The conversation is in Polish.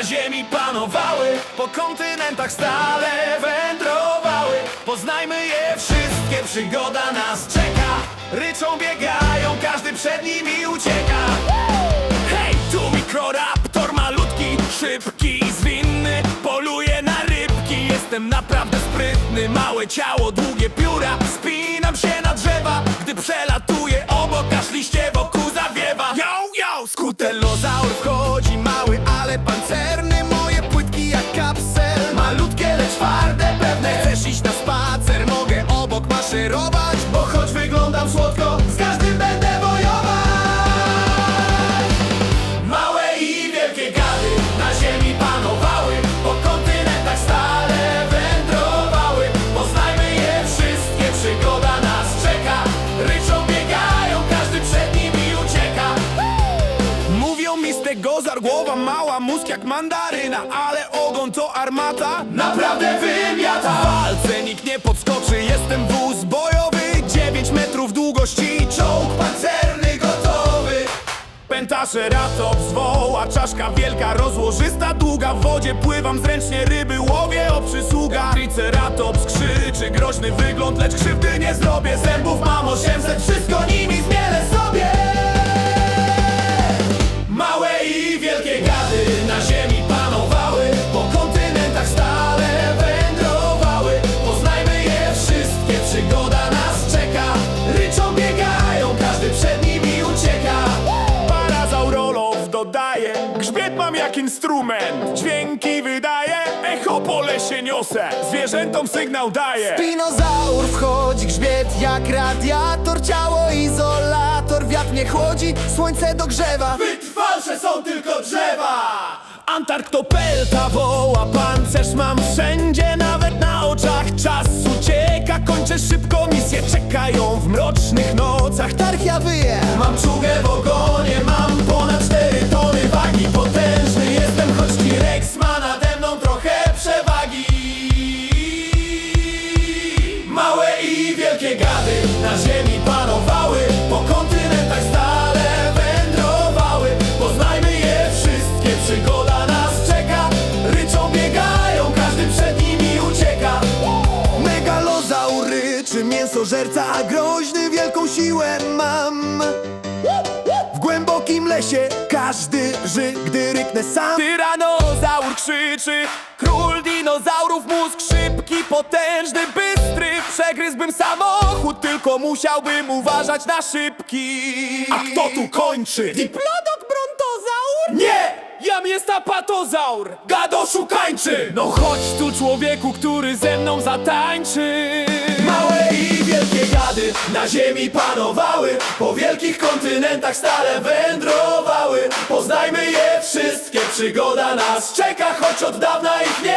na ziemi panowały Po kontynentach stale wędrowały. Poznajmy je wszystkie, przygoda nas czeka. Ryczą, biegają, każdy przed nimi ucieka. Hej, tu mikroraptor malutki, szybki i zwinny Poluje na rybki, jestem naprawdę sprytny Małe ciało, długie pióra, spinam się na drzewa Gdy przelatuję Tego zargłowa mała Mózg jak mandaryna, ale ogon to armata. Naprawdę wymiata. W walce nikt nie podskoczy, jestem wóz bojowy 9 metrów długości, czołg pancerny gotowy. Pentaceratops woła, czaszka wielka, rozłożysta, długa W wodzie pływam, zręcznie ryby łowię o przysługa Triceratops krzyczy, groźny wygląd, lecz krzywdy nie zrobię Zębów mam 800, Dodaje Grzbiet mam jak instrument Dźwięki wydaje. Echo po lesie niosę Zwierzętom sygnał daje Dinozaur wchodzi, grzbiet jak radiator Ciało izolator, wiatr mnie chłodzi Słońce dogrzewa Wytrwalsze są tylko drzewa. Antarktopelta woła Pancerz mam wszędzie, nawet na oczach Czas ucieka, kończę szybko Misje czekają w mrocznych nocach. Tarchia wyje Mam czugę w ogonie, Ryczy, mięsożerca a groźny Wielką siłę mam W głębokim lesie każdy ży, gdy ryknę sam Tyranozaur krzyczy Król dinozaurów, mózg szybki, potężny, bystry Przegryzłbym samochód, tylko musiałbym uważać na szybki A kto tu kończy? Diplodok brontozaur? Nie! Jam jest apatozaur! Gado szukańczy! No chodź tu człowieku, który ze mną zatańczy na ziemi panowały Po wielkich kontynentach stale wędrowały. Poznajmy je wszystkie, przygoda nas czeka Choć od dawna ich nie